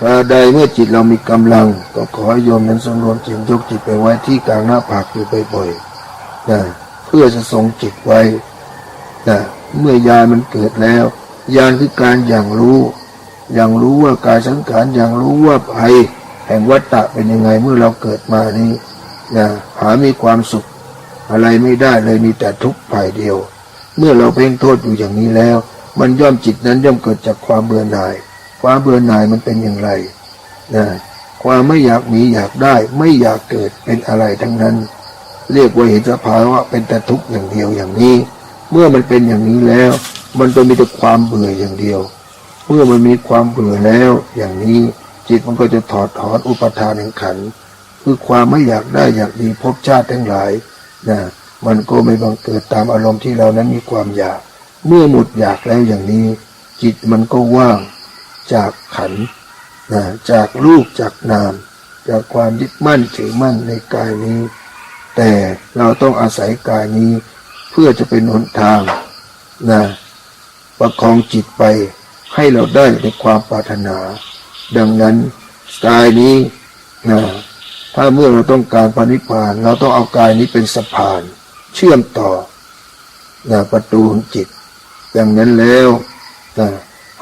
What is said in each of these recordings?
กระใดเมื่อจิตเรามีกำลัง ก็ขอให้โยมนั้นสำรวมจิตยกจิตไปไว้ที่กลางหน้าผากอยู่บ่อยๆนะเพื่อจะทรงจิตไว้นะเมื่อยานมันเกิดแล้ว ยานคือการอย่างรู้ อย่างรู้ว่ากายสังขารอย่างรู้ว่าภัยแห่งวัฏฏะเป็นยังไงเมื่อเราเกิดมานี้นะหามีความสุข อะไรไม่ได้เลยมีแต่ทุกข์ฝ่ายเดียว เมื่อเราเพ่งโทษอยู่อย่างนี้แล้ว มันย่อมจิตนั้นย่อมเกิดจากความเบื่อหน่าย ความเบื่อหน่ายมันเป็นอย่างไรนะความไม่อยากมีอยากได้ ไม่อยากเกิดเป็นอะไรทั้งนั้น เรียกว่าเห็นสภาวะเป็นแต่ทุกข์อย่างเดียวอย่างนี้ เมื่อมันเป็นอย่างนี้แล้ว มันก็มีแต่ความเบื่ออย่างเดียว เมื่อมันมีความเบื่อแล้วอย่างนี้จิตมันก็จะถอดถอนอุปทานแห่งขัน คือความไม่อยากได้อยากดีภพชาติทั้งหลายนะมันก็ไม่บังเกิดตามอารมณ์ที่เรานั้นมีความอยาก เมื่อหมดอยากแล้วอย่างนี้ จิตมันก็ว่าง จากขันนะจากรูปจากนาม จากความยึดมั่นถือมั่นในกายนี้ แต่เราต้องอาศัยกายนี้ เพื่อจะเป็นหนทางนะประคองจิตไปให้เราได้ในความปรารถนา ดังนั้นกายนี้นะถ้าเมื่อเราต้องการพระนิพาน เราต้องเอากายนี้เป็นสะพาน เชื่อมต่อนะประตูของจิต ดังนั้นแล้วนะ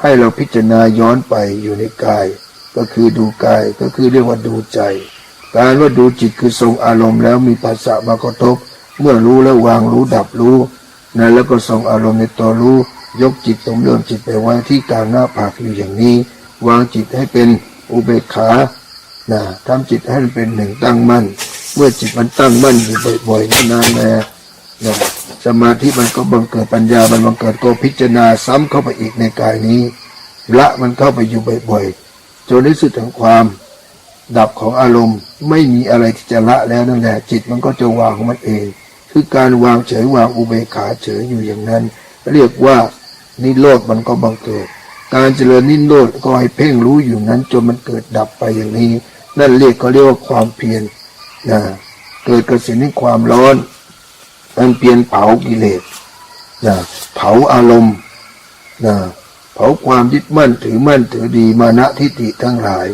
ให้เราพิจารณาย้อนไปอยู่ในกาย ก็คือดูกายก็คือเรียกว่าดูใจ การว่าดูจิตคือทรงอารมณ์แล้วมีภาษามากระทบ เมื่อรู้แล้ววางรู้ดับรู้นะแล้วก็ทรงอารมณ์ในตัวรู้ ยกจิตสมเรื่องจิตไปไว้ที่กลางหน้าผากอยู่อย่างนี้ วางจิตให้เป็นอุเบกขานะทำจิตให้เป็นหนึ่งตั้งมั่น เมื่อจิตมันตั้งมั่นอยู่บ่อยๆนานๆ นะสมาธิมันก็บังเกิดปัญญามันบังเกิดก็พิจารณาซ้ำเข้าไปอีกในกายนี้ละมันเข้าไปอยู่บ่อยๆจนได้สุดถึงความดับของอารมณ์ไม่มีอะไรที่จะละแล้วนั่นแหละ จิตมันก็จะวางของมันเอง คือการวางเฉยวางอุเบกขาเฉยอยู่อย่างนั้น เรียกว่านิโรธมันก็บังเกิด การเจริญนิโรธก็ให้เพ่งรู้อยู่นั้น จนมันเกิดดับไปอย่างนี้ นั่นเรียกเขาเรียกว่าความเพียรนะเกิดกระสินในความร้อน มันเปลี่ยนเผากิเลสนะเผาอารมณ์นะเผาความยึดมั่นถือมั่นถือดีมานะทิฏฐิทั้งหลาย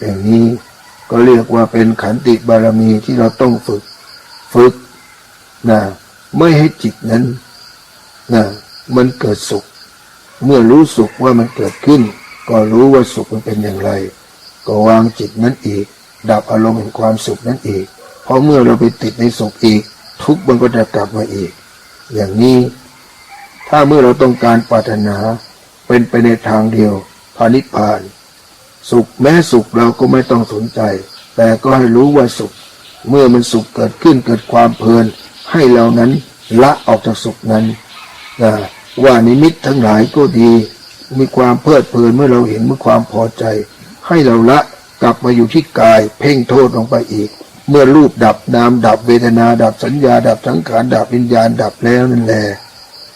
อย่างนี้ก็เรียกว่าเป็นขันติบารมีที่เราต้องฝึก ฝึกนะไม่ให้จิตนั้นนะมันเกิดสุข เมื่อรู้สุขว่ามันเกิดขึ้น ก็รู้ว่าสุขมันเป็นอย่างไร ก็วางจิตนั้นอีก ดับอารมณ์แห่งความสุขนั้นอีก เพราะเมื่อเราไปติดในสุขอีก ทุกข์มันก็จะกลับมาอีก อย่างนี้ ถ้าเมื่อเราต้องการปรารถนาเป็นไปในทางเดียวพานิพาน สุขแม้สุขเราก็ไม่ต้องสนใจ แต่ก็ให้รู้ว่าสุข เมื่อมันสุขเกิดขึ้นเกิดความเพลิน ให้เรานั้นละออกจากสุขนั้นว่านิมิตทั้งหลายก็ดี มีความเพลิดเพลินเมื่อเราเห็นเมื่อความพอใจ ให้เราละกลับมาอยู่ที่กาย เพ่งโทษลงไปอีก เมื่อรูปดับนามดับเวทนาดับสัญญา ดับสังขารดับวิญญาณดับแล้วนั่นแหละ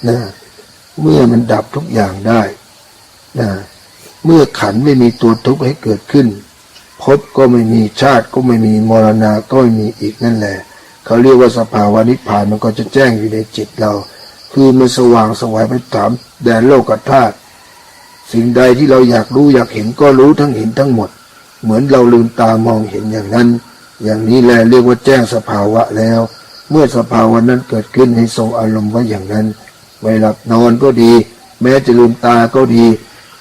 นะเมื่อมันดับทุกอย่างได้นะเมื่อขันไม่มีตัวทุกข์ให้เกิดขึ้นภพก็ไม่มีชาติก็ไม่มีมรณะก็ไม่มีอีกนั่นแหละ เขาเรียกว่าสภาวะนิพพานมันก็จะแจ้งอยู่ในจิตเรา คือมันสว่างสวายไปตามแดนโลกธาตุสิ่งใดที่เราอยากรู้อยากเห็นก็รู้ทั้งเห็นทั้งหมด เหมือนเราลืมตามองเห็นอย่างนั้น อย่างนี้แหละเรียกว่าแจ้งสภาวะแล้ว เมื่อสภาวะนั้นเกิดขึ้นให้ทรงอารมณ์ไว้อย่างนั้นเวลานอนก็ดี แม้จะลืมตาก็ดี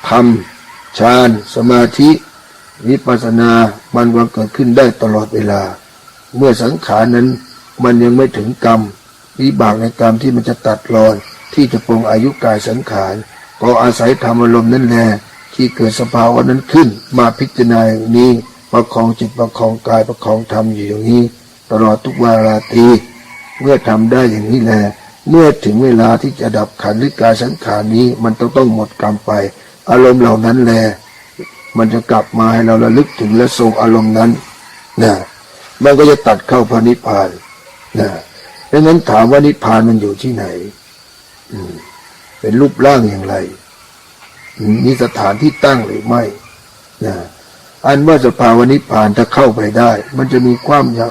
ทำฌานสมาธิวิปัสสนามันวันเกิดขึ้นได้ตลอดเวลา เมื่อสังขารนั้นมันยังไม่ถึงกรรมวิบากในกรรมที่มันจะตัดรอนที่จะปรงอายุกายสังขารก็อาศัยธรรมอารมณ์นั่นแหละที่เกิดสภาวะนั้นขึ้นมาพิจารณาอย่างนี้ ประคองจิตประคองกายประคองธรรมอยู่อย่างนี้ ตลอดทุกวาราตรีเมื่อทำได้อย่างนี้แลเมื่อถึงเวลาที่จะดับขันธ์หรือกายสังขารนี้ มันต้องต้องหมดกรรมไป อารมณ์เหล่านั้นแหละมันจะกลับมาให้เราระลึกถึงและทรงอารมณ์นั้นนะมันก็จะตัดเข้าพระนิพพานนะดังนั้นถามว่านิพพานมันอยู่ที่ไหน อืม เป็นรูปร่างอย่างไรมีสถานที่ตั้งหรือไม่นะ อันว่าสภาวะนิพพานถ้าเข้าไปได้ มันจะมีความใหญ่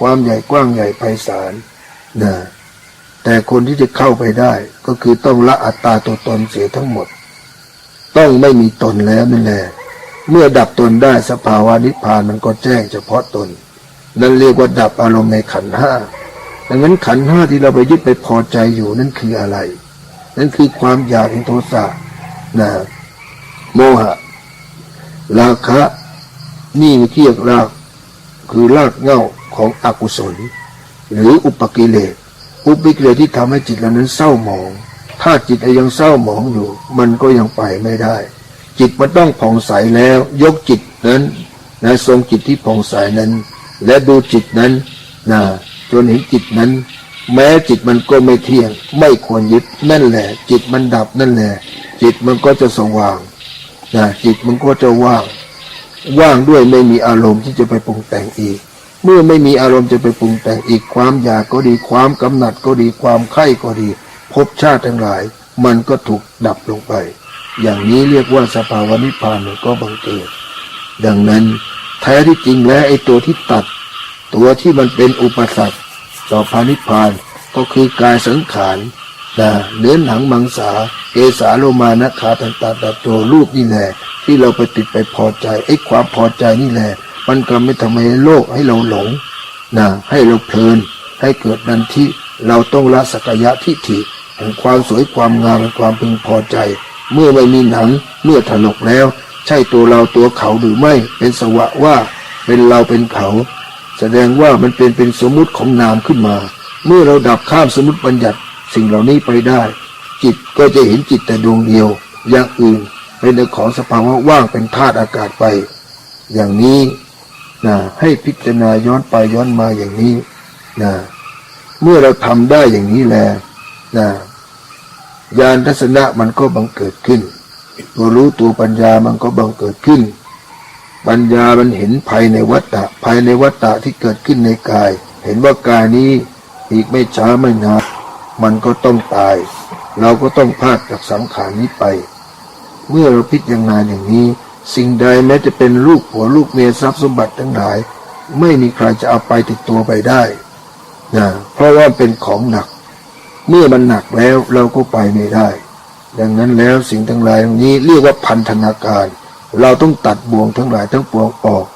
ความใหญ่กว้างใหญ่ไพศาลนะแต่คนที่จะเข้าไปได้ ก็คือต้องละอัตตาตัวตนเสียทั้งหมด ต้องไม่มีตนแล้วนั่นแหละเมื่อดับตนได้สภาวะนิพพานมันก็แจ้งเฉพาะตน นั่นเรียกว่าดับอารมณ์ในขันห้าดังนั้นขันห้าที่เราไปยึดไปพอใจอยู่นั่นคืออะไร นั่นคือความอยากในโทสะนะโมหะ ราคะ นี่เรียกรากคือรากเง้าของอกุศล หรืออุปกิเลสอุปกิเลสที่ทำให้จิตเรานั้นเศร้าหมอง ถ้าจิตยังเศร้าหมองอยู่ มันก็ยังไปไม่ได้ จิตมันต้องผ่องใสแล้ว ยกจิตนั้นนะทรงจิตที่ผ่องใสนั้น และดูจิตนั้นนะจนเห็นจิตนั้น แม้จิตมันก็ไม่เที่ยง ไม่ควรยึดนั่นแหละ จิตมันดับนั่นแหละ จิตมันก็จะสว่างนะจิตมันก็จะว่าง ว่างด้วยไม่มีอารมณ์ที่จะไปปรุงแต่งอีก เมื่อไม่มีอารมณ์จะไปปรุงแต่งอีกความอยากก็ดีความกำหนัดก็ดีความไข้ก็ดีภพชาติทั้งหลาย มันก็ถูกดับลงไป อย่างนี้เรียกว่าสภาวะนิพพานมันก็บังเกิด ดังนั้นแท้ที่จริงแล้วไอ้ตัวที่ตัด ตัวที่มันเป็นอุปสรรคต่อพานิพพานก็คือกายสังขารนะเนื้อหนังมังสาเกสาโลมานะขาตันตาตัดตัวรูปนี่แหละ ที่เราไปติดไปพอใจไอ้ความพอใจนี่แหละ มันก็ไม่ทำให้โลกให้เราหลงนะให้เราเพลิน ให้เกิดนันที่เราต้องละสักยะทิฏฐิแห่งความสวยความงามแห่งความพึงพอใจ เมื่อไม่มีหนังเมื่อถลกแล้ว ใช่ตัวเราตัวเขาหรือไม่เป็นสวะว่าเป็นเราเป็นเขา แสดงว่ามันเป็นเป็นสมมุติของนามขึ้นมา เมื่อเราดับข้ามสมมติบัญญัติสิ่งเหล่านี้ไปได้ จิตก็จะเห็นจิตแต่ดวงเดียวอย่างอื่น เป็นเรื่องของสภาวะว่างเป็นธาตุอากาศไป อย่างนี้นะให้พิจารณาย้อนไปย้อนมาอย่างนี้นะเมื่อเราทำได้อย่างนี้แล้วนะญาณทัศนะมันก็บังเกิดขึ้น ตัวรู้ตัวปัญญามันก็บังเกิดขึ้น ปัญญามันเห็นภายในวัฏฏะภายในวัฏฏะที่เกิดขึ้นในกาย เห็นว่ากายนี้อีกไม่ช้าไม่นานมันก็ต้องตาย เราก็ต้องพลาดจากสังขารนี้ไป เมื่อเราพิจารณาอย่างนี้ สิ่งใดแม้จะเป็นลูกผัวลูกเมียทรัพย์สมบัติทั้งหลาย ไม่มีใครจะเอาไปติดตัวไปได้นะเพราะว่าเป็นของหนัก เมื่อมันหนักแล้วเราก็ไปไม่ได้ ดังนั้นแล้วสิ่งทั้งหลายนี้เรียกว่าพันธนาการ เราต้องตัดบ่วงทั้งหลายทั้งปวงออก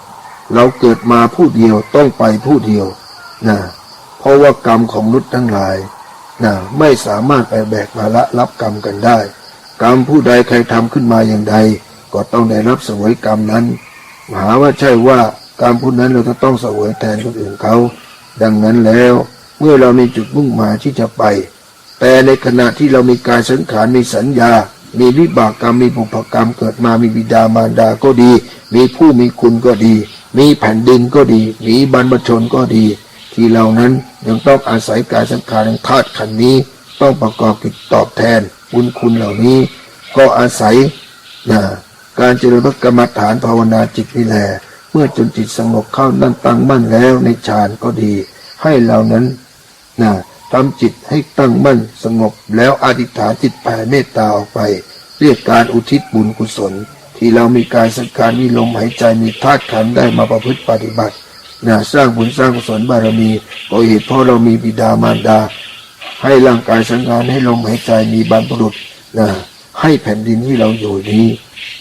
เราเกิดมาผู้เดียวต้องไปผู้เดียวนะเพราะว่ากรรมของมนุษย์ทั้งหลายนะไม่สามารถไปแบกภาระรับกรรมกันได้ กรรมผู้ใดใครทำขึ้นมาอย่างใด ก็ต้องได้รับเสวยกรรมนั้น หาว่าใช่ว่ากรรมผู้นั้นเราจะต้องเสวยแทนคนอื่นเขา ดังนั้นแล้วเมื่อเรามีจุดมุ่งหมายที่จะไป แต่ในขณะที่เรามีกายสังขารมีสัญญา มีวิบากกรรมมีบุพกรรมเกิดมามีบิดามารดาก็ดี มีผู้มีคุณก็ดี มีแผ่นดินก็ดี มีบรรพชนก็ดี ที่เหล่านั้นยังต้องอาศัยกายสังขารธาตุขันธ์นี้ ต้องประกอบกิจตอบแทนบุญคุณเหล่านี้ ก็อาศัยนะการเจริญพระกรรมฐานภาวนาจิตนี่แหละเมื่อจนจิตสงบเข้านั่นตั้งมั่นแล้วในฌานก็ดี ให้เหล่านั้นนะทำจิตให้ตั้งมั่นสงบแล้วอธิษฐานจิตแผ่เมตตาออกไป เรียกการอุทิศบุญกุศล ที่เรามีการสังการมีลมหายใจมีธาตุขันได้มาประพฤติปฏิบัตินะสร้างบุญสร้างกุศลบารมีก็เหตุเพราะเรามีบิดามารดา ให้ร่างกายสังขารให้ลมหายใจมีบรรพบุรุษนะให้แผ่นดินที่เราอยู่นี้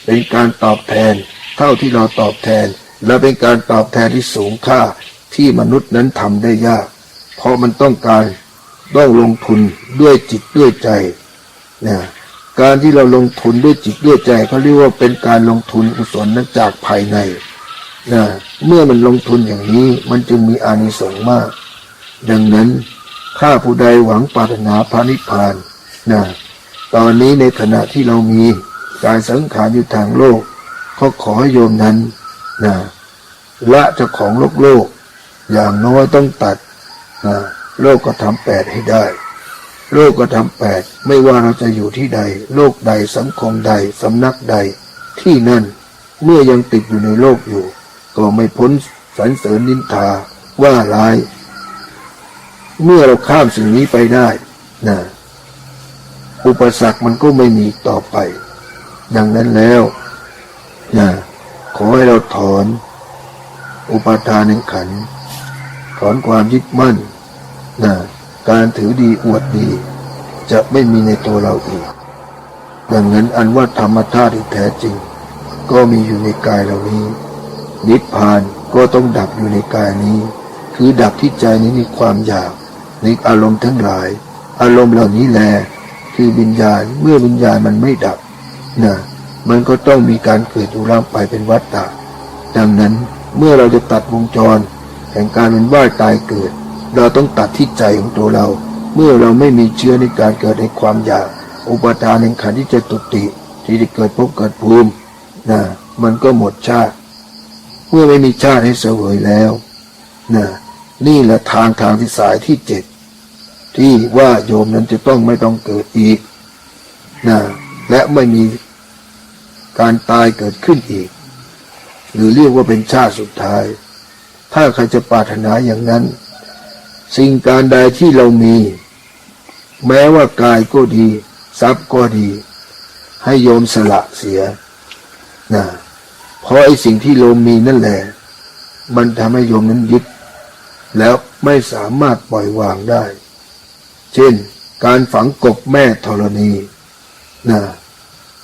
เป็นการตอบแทน เท่าที่เราตอบแทน และเป็นการตอบแทนที่สูงค่าที่มนุษย์นั้นทำได้ยาก เพราะมันต้องการต้องลงทุนด้วยจิตด้วยใจนะการที่เราลงทุนด้วยจิตด้วยใจเขาเรียกว่าเป็นการลงทุนกุศลนั้นจากภายในนะเมื่อมันลงทุนอย่างนี้มันจึงมีอานิสงส์มาก ดังนั้น ข้าผู้ใดหวังปรารถนาพระนิพพานนะตอนนี้ในขณะที่เรามีการสังขารอยู่ทางโลก ก็ขอให้โยมนั้นนะละเจ้าของโลกโลก อย่างน้อยต้องตัดนะโลกก็ทำแปดให้ได้ โลกก็ทำแปดไม่ว่าเราจะอยู่ที่ใด โลกใดสังคมใดสำนักใด ที่นั่นเมื่อยังติดอยู่ในโลกอยู่ ก็ไม่พ้นสรรเสริญนินทาว่าร้าย เมื่อเราข้ามสิ่งนี้ไปได้นะอุปสรรคมันก็ไม่มีต่อไป ดังนั้นแล้วนะขอให้เราถอน อุปทานในขัน ถอนความยึดมั่นนะการถือดีอวดดี จะไม่มีในตัวเราอีก ดังนั้นอันว่าธรรมธาตุที่แท้จริง ก็มีอยู่ในกายเหล่านี้ นิพพานก็ต้องดับอยู่ในกายนี้ คือดับที่ใจนี้มีความอยาก ในอารมณ์ทั้งหลาย อารมณ์เหล่านี้แหละคือวิญญาณเมื่อวิญญาณมันไม่ดับนะมันก็ต้องมีการเกิดอยู่ร่างไปเป็นวัฏฏะดังนั้นเมื่อเราจะตัดวงจร แห่งการเป็นว่ายตายเกิด เราต้องตัดที่ใจของตัวเรา เมื่อเราไม่มีเชื้อในการเกิดในความอยาก อุปทานแห่งขันธ์ที่จะตุติ ที่จะเกิดภพเกิดภูมินะมันก็หมดชาติ เมื่อไม่มีชาติให้เสวยแล้วนะ นี่แหละทางทางที่สายที่เจ็ดที่ว่าโยมนั้นจะต้องไม่ต้องเกิดอีกนะและไม่มีการตายเกิดขึ้นอีก หรือเรียกว่าเป็นชาติสุดท้าย ถ้าใครจะปรารถนาอย่างนั้น สิ่งการใดที่เรามี แม้ว่ากายก็ดี ทรัพย์ก็ดี ให้โยมสละเสียนะเพราะไอ้สิ่งที่โยมมีนั่นแหละ มันทำให้โยมนั้นยึด แล้วไม่สามารถปล่อยวางได้ เช่น การฝังกบแม่ธรณีนะ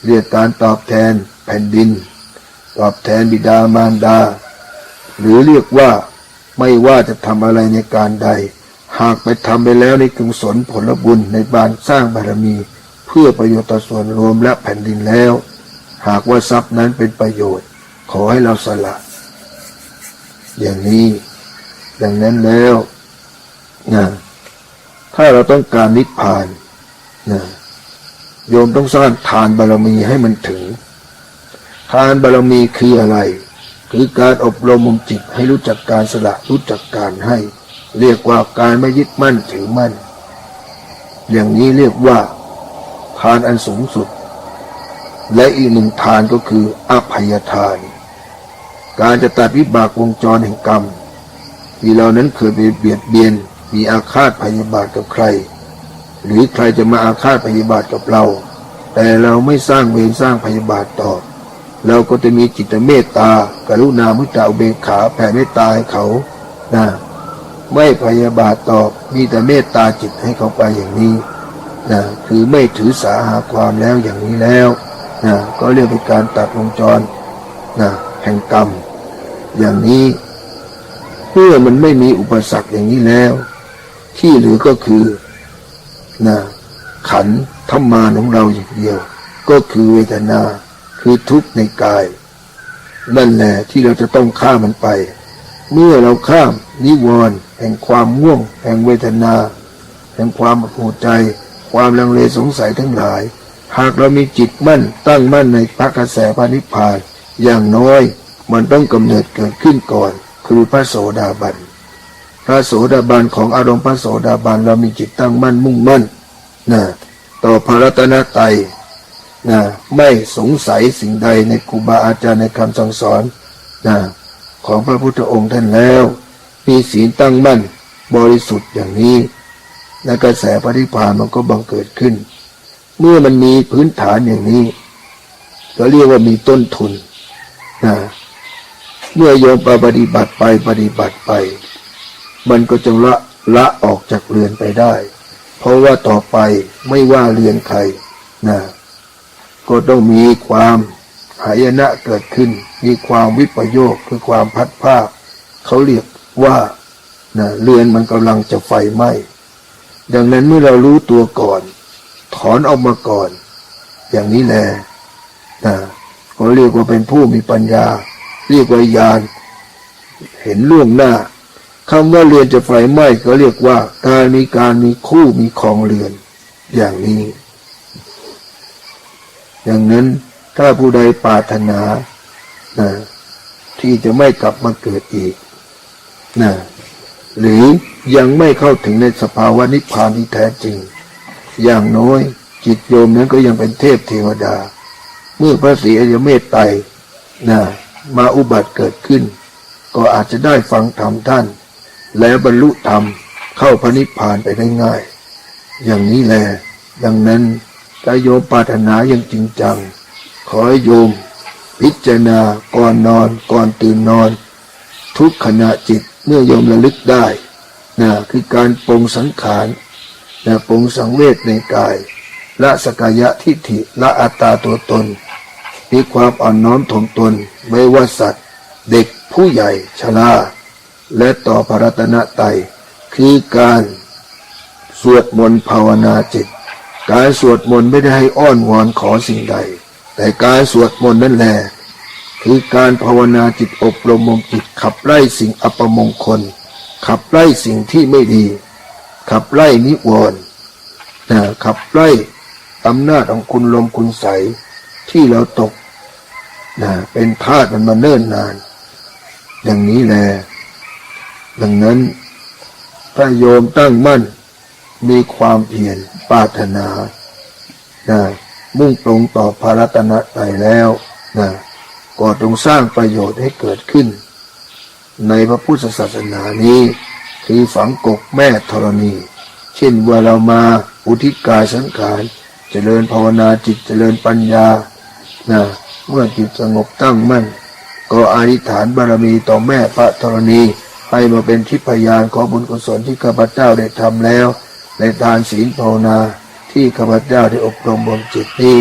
เรียกการตอบแทนแผ่นดิน ตอบแทนบิดามารดา หรือเรียกว่าไม่ว่าจะทำอะไรในการใด หากไปทำไปแล้วในกุศลผลบุญในบานสร้างบารมี เพื่อประโยชน์ต่อส่วนรวมและแผ่นดินแล้ว หากว่าทรัพย์นั้นเป็นประโยชน์ ขอให้เราสละ อย่างนี้ ดังนั้นแล้วนะถ้าเราต้องการนิพพานนะโยมต้องสร้างทานบารมีให้มันถึง ทานบารมีคืออะไร คือการอบรมมุมจิตให้รู้จักการสละรู้จักการให้ เรียกว่าการไม่ยึดมั่นถือมั่น อย่างนี้เรียกว่า ทานอันสูงสุด และอีกหนึ่งทานก็คืออภัยทาน การจะตัดวิบากวงจรแห่งกรรม ที่เรานั้นเคยไปเบียดเบียน มีอาฆาตพยาบาทกับใคร หรือใครจะมาอาฆาตพยาบาทกับเรา แต่เราไม่สร้างเวรสร้างพยาบาทต่อ เราก็จะมีจิตเมตตา กรุณามุตตาอุเบกขาแผ่เมตตาให้เขานะไม่พยาบาทตอบมีแต่เมตตาจิตให้เขาไปอย่างนี้นะคือไม่ถือสาหาความแล้วอย่างนี้แล้วนะก็เรียกเป็นการตัดวงจรนะแห่งกรรม อย่างนี้ มื่อมันไม่มีอุปสรรคอย่างนี้แล้ว ที่เหลือก็คือนะขันธรรมานของเราอย่างเดียว ก็คือเวทนาคือทุกข์ในกาย นั่นแหละที่เราจะต้องข้ามมันไป เมื่อเราข้ามนิวรณ์แห่งความง่วง แห่งเวทนา แห่งความหัวใจ ความลังเลสงสัยทั้งหลาย หากเรามีจิตมั่นตั้งมั่นในพระกระแสพระนิพพานอย่างน้อย มันต้องกำเนิดเกิดขึ้นก่อน คือพระโสดาบัน พระโสดาบันของอารมณ์พระโสดาบันเรามีจิตตั้งมั่นมุ่งมั่นนะต่อพระรัตนตรัยนะไม่สงสัยสิ่งใดในครูบาอาจารย์ในคำสั่งสอนนะของพระพุทธองค์ท่านแล้ว มีศีลตั้งมั่นบริสุทธิ์อย่างนี้ และกระแสพระนิพานมันก็บังเกิดขึ้น เมื่อมันมีพื้นฐานอย่างนี้ ก็เรียกว่ามีต้นทุน เมื่อโยมปฏิบัติไปปฏิบัติไป มันก็จะละละออกจากเรือนไปได้ เพราะว่าต่อไปไม่ว่าเรือนใครนะก็ต้องมีความหายนะเกิดขึ้น มีความวิปโยคคือความพัดภาคเขาเรียกว่านะเรือนมันกำลังจะไฟไหม้ดังนั้นเมื่อเรารู้ตัวก่อน ถอนออกมาก่อน อย่างนี้แหละนะเขาเรียกว่าเป็นผู้มีปัญญา เรียกว่าญาณเห็นล่วงหน้าคำว่าเรือนจะไฟไหม้ก็เรียกว่าการมีการมีคู่มีของเรือน อย่างนี้ อย่างนั้นถ้าผู้ใดปรารถนานะที่จะไม่กลับมาเกิดอีกนะหรือยังไม่เข้าถึงในสภาวะนิพพานที่แท้จริง อย่างน้อยจิตโยมนั้นก็ยังเป็นเทพเทวดา เมื่อพระศรีอริยเมตไตรนะ มาอุบัติเกิดขึ้น ก็อาจจะได้ฟังธรรมท่าน แล้วบรรลุธรรมเข้าพระนิพพานไปได้ง่าย อย่างนี้แหละดังนั้นถ้าโยมปรารถนาอย่างจริงจัง ขอให้โยม พิจารณาก่อนนอนก่อนตื่นนอน ทุกขณะจิตเมื่อโยมระลึกได้นะคือการปรงสังขารนะปรงสังเวชในกาย ละสกายะทิฏฐิละอัตตาตัวตน มีความอ่อนน้อมถ่อมตนไม่ว่าสัตว์ เด็กผู้ใหญ่ชราและต่อพระรัตนตรัยคือการสวดมนต์ภาวนาจิต การสวดมนต์ไม่ได้ให้อ้อนวอนขอสิ่งใด แต่การสวดมนต์นั่นแหละคือการภาวนาจิตอบรมมจิตขับไล่สิ่งอัปมงคล ขับไล่สิ่งที่ไม่ดี ขับไล่นิวรณ์นะขับไล่อำนาจของคุณลมคุณใส ที่เราตกนะเป็นทาสมันมาเนิ่นนาน อย่างนี้แหละดังนั้นถ้าโยมตั้งมั่น มีความเพียรปรารถนานะมุ่งตรงต่อพระรัตนตรัยแล้วนะก็ต้องสร้างประโยชน์ให้เกิดขึ้น ในพระพุทธศาสนานี้ คือฝังกกแม่ธรณี เช่นว่าเรามาอุทิศกายสังขาร เจริญภาวนาจิตเจริญปัญญา นะเมื่อจิตสงบตั้งมั่น ก็อธิษฐานบารมีต่อแม่พระธรณี ให้มาเป็นทิพยานของบุญกุศลที่ข้าพเจ้าได้ทำแล้ว ในทานศีลภาวนาที่ข้าพเจ้าได้อบรมบ่มจิตนี้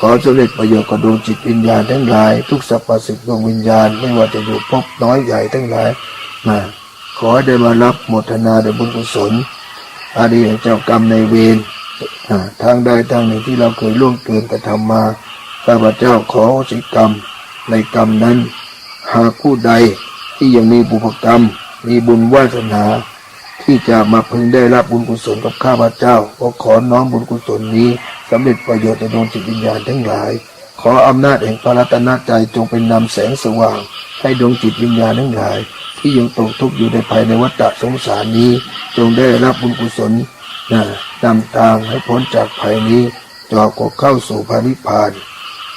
ขอสำเร็จประโยชน์กับดวงจิตวิญญาณทั้งหลาย ทุกสรรพสิ่งดวงวิญญาณไม่ว่าจะอยู่พบน้อยใหญ่ทั้งหลายมาขอให้ได้มารับโมทนาโดยบุญกุศลอาดีแห่งเจ้ากรรมในเวรทางใดทางหนึ่งที่เราเคยล่วงเกินกระทำมา ข้าพเจ้าขอสิกรรมในกรรมนั้น หากผู้ใดที่ยังมีบุพกรรม มีบุญวาสนา ที่จะมาพึงได้รับบุญกุศลกับข้าพเจ้า ก็ขอน้อมบุญกุศลนี้สำเร็จประโยชน์ในดวงจิตวิญญาณทั้งหลาย ขออำนาจแห่งพระรัตนตรัยจงเป็นนำแสงสว่าง ให้ดวงจิตวิญญาณทั้งหลาย ที่ยังตกทุกข์อยู่ในภายในวัฏสงสารนี้ จงได้รับบุญกุศลนำทางให้พ้นจากภัยนี้จอกเข้าสู่พระนิพพาน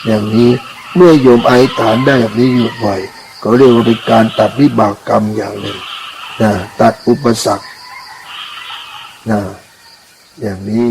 อย่างนี้เมื่อโยมไอฐานได้แบบนี้อยู่บ่อยก็เรียกว่าเป็นการตัดวิบากกรรมอย่างหนึ่งนะตัดอุปสรรคนะอย่างนี้